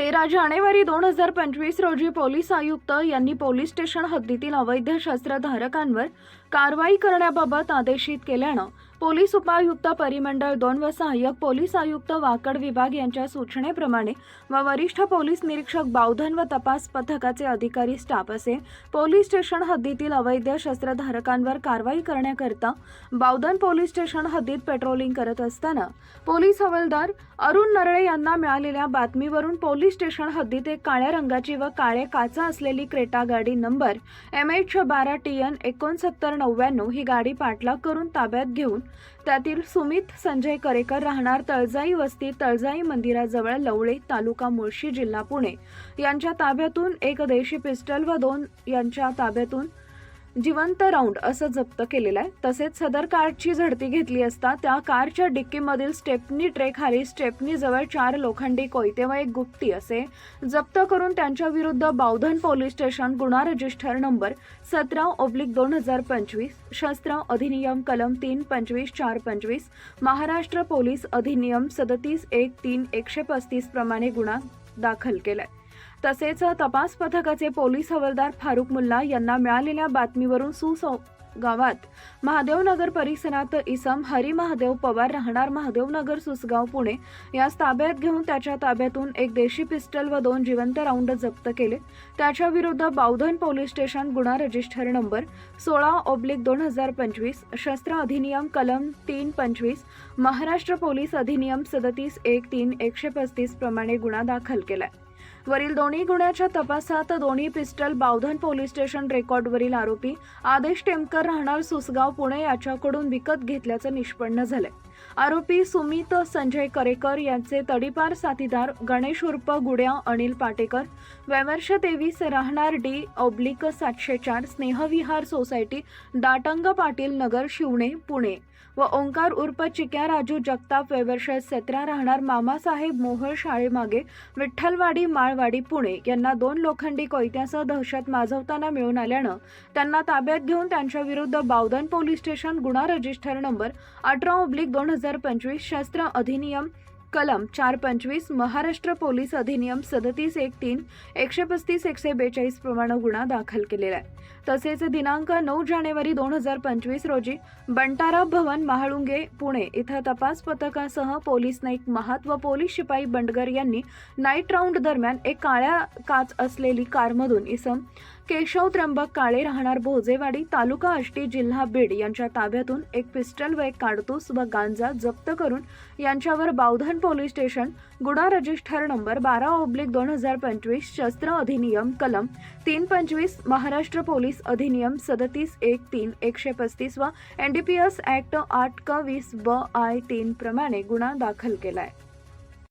तेरा जानेवारी दोन हजार पंचवीस रोजी पोलीस आयुक्त यांनी पोलीस स्टेशन हद्दीतील अवैध शस्त्रधारकांवर कारवाई करण्याबाबत आदेशित केल्यानं पोलीस उपायुक्त परिमंडळ दोन व सहाय्यक पोलीस आयुक्त वाकड विभाग यांच्या सूचनेप्रमाणे व वरिष्ठ पोलीस निरीक्षक बावधन व तपास पथकाचे अधिकारी स्टाफ असे पोलीस स्टेशन हद्दीतील अवैध शस्त्रधारकांवर कारवाई करण्याकरता बावधन पोलीस स्टेशन हद्दीत पेट्रोलिंग करत असताना पोलीस हवालदार अरुण नरळे यांना मिळालेल्या बातमीवरून पोलीस स्टेशन हद्दीत एक काळ्या रंगाची व काळे काचा असलेली क्रेटा गाडी नंबर एम एच बारा टी एन एकोणसत्तर नव्याण्णव ही गाडी पाठलाग करून ताब्यात घेऊन त्यातील सुमित संजय करेकर राहणार तळजाई वस्ती तळजाई मंदिराजवळ लवळे तालुका मुळशी जिल्हा पुणे. यांच्या ताब्यातून एक देशी पिस्टल व दोन यांच्या ताब्यातून जिवंत राऊंड असं जप्त केलेलं आहे. तसेच सदर कारची झडती घेतली असता त्या कारच्या डिक्कीमधील स्टेपनी ट्रे खाली स्टेपनी जवळ चार लोखंडी कोयते व एक गुप्ती असे जप्त करून त्यांच्या विरुद्ध बावधन पोलीस स्टेशन गुन्हा रजिस्टर नंबर सतरा ओब्लिक दोन हजार पंचवीस शस्त्र अधिनियम कलम तीन पंचवीस चार पंचवीस महाराष्ट्र पोलीस अधिनियम सदतीस एक तीन एकशे पस्तीस प्रमाणे गुन्हा दाखल केलाय. तसेच तपास पथकाचे पोलीस हवालदार फारुक मुल्ला यांना मिळालेल्या बातमीवरून सुसौ गावात महादेवनगर परिसरात इसम हरी महादेव पवार राहणार महादेवनगर सुसगाव पुणे यास ताब्यात घेऊन त्याच्या ताब्यातून एक देशी पिस्टल व दोन जिवंत राऊंड जप्त केले. त्याच्या विरुद्ध बावधन पोलीस स्टेशन गुन्हा रजिस्टर नंबर सोळा ऑब्लिक दोन हजार पंचवीस शस्त्र अधिनियम कलम तीन पंचवीस महाराष्ट्र पोलीस अधिनियम सदतीस एक तीन एकशे पस्तीस प्रमाणे गुन्हा दाखल केलाय. वरील दोन्ही गुन्ह्याच्या तपासात दोन्ही पिस्टल बावधन पोलीस स्टेशन रेकॉर्डवरील आरोपी आदेश टेमकर राहणार सुसगाव पुणे याच्याकडून विकत घेतल्याचं निष्पन्न झालंय. आरोपी सुमित संजय करेकर यांचे तडीपार साथीदार गणेश उर्फ गुड्या अनिल पाटेकर वैवर्ष तेवीस राहणार डी ओब्लिक सातशे चार स्नेहविहार सोसायटी दाटंग पाटील नगर शिवणे पुणे. व ओंकार उर्फ चिक्या राजू जगताप वैवर्ष सतरा राहणार मामासाहेब मोहळ शाळेमागे विठ्ठलवाडी माळवाडी पुणे यांना दोन लोखंडी कोयत्यासह दहशत माजवताना मिळून आल्यानं त्यांना ताब्यात घेऊन त्यांच्या विरुद्ध बावधन पोलीस स्टेशन गुन्हा रजिस्टर नंबर अठरा ओब्लिक दोन हजार पंचवीस शस्त्र अधिनियम कलम चार पंचवीस महाराष्ट्र पोलीस अधिनियम सदतीस एक तीन एकशे पस्तीस एकशे बेचाळीस प्रमाणे गुन्हा दाखल केलेला आहे. तसेच दिनांक नऊ जानेवारी दोन हजार पंचवीस रोजी बंटारा भवन महाळुंगे पुणे इथं तपास पथकासह पोलीस नाईक महात व पोलीस शिपाई बंडगर यांनी नाईट राऊंड दरम्यान एक काळ्या काच असलेली कारमधून इसम केशव त्र्यंबक काळे राहणार भोजेवाडी तालुका आष्टी जिल्हा बीड यांच्या ताब्यातून एक पिस्टल व एक काडतूस व गांजा जप्त करून यांच्यावर बावधन पोलीस स्टेशन गुन्हा रजिस्टर नंबर बारा ओब्लिक दोन हजार पंचवीस शस्त्र अधिनियम कलम तीन पंचवीस महाराष्ट्र पोलीस अधिनियम सदतीस एक तीन एकशे पस्तीस व N D P S act आठ क वीस ब आय तीन प्रमाणे गुन्हा दाखल केला आहे